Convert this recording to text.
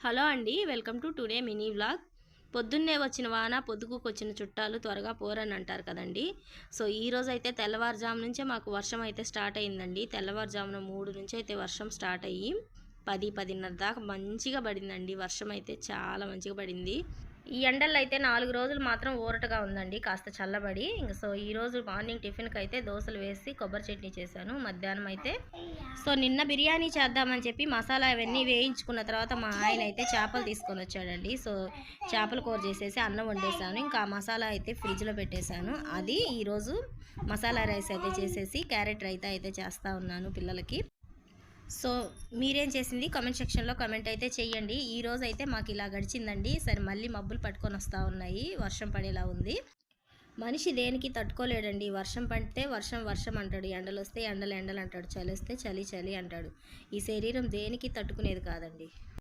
Hello అండి welcome to today mini vlog. పొద్దున్నే వచ్చిన వాన పొద్దుకుకొచ్చిన చుట్టాలు త్వరగా పోరని అంటారు కదండి. సో ఈ అయితే తెల్లవారుజాము నుంచే మాకు వర్షం అయితే స్టార్ట్ అయిందండి. తెల్లవారుజామున మూడు నుంచి అయితే వర్షం స్టార్ట్ అయ్యి పది పదిన్నర దాకా మంచిగా పడిందండి. వర్షం అయితే చాలా మంచిగా పడింది. ఈ ఎండల్లో అయితే నాలుగు రోజులు మాత్రం ఊరటగా ఉందండి కాస్త చల్లబడి. ఇంక సో ఈరోజు మార్నింగ్ టిఫిన్కి అయితే దోశలు వేసి కొబ్బరి చట్నీ చేశాను మధ్యాహ్నం అయితే. సో నిన్న బిర్యానీ చేద్దామని చెప్పి మసాలా అవన్నీ వేయించుకున్న తర్వాత మా ఆయన అయితే చేపలు తీసుకొని వచ్చాడండి. సో చేపల కూర చేసేసి అన్నం వండేసాను ఇంకా మసాలా అయితే ఫ్రిడ్జ్లో పెట్టేశాను. అది ఈరోజు మసాలా రైస్ అయితే చేసేసి క్యారెట్ రైతా అయితే చేస్తూ ఉన్నాను పిల్లలకి. సో మీరేం చేసింది? కామెంట్ సెక్షన్లో కామెంట్ అయితే చెయ్యండి. ఈ రోజు అయితే మాకు ఇలా గడిచిందండి. సరే మళ్ళీ మబ్బులు పట్టుకొని వస్తూ ఉన్నాయి. వర్షం పడేలా ఉంది. మనిషి దేనికి తట్టుకోలేడండి. వర్షం పడితే వర్షం వర్షం అంటాడు. ఎండలు వస్తే ఎండలు ఎండలు అంటాడు. చలి వస్తే చలి చలి అంటాడు. ఈ శరీరం దేనికి తట్టుకునేది కాదండి.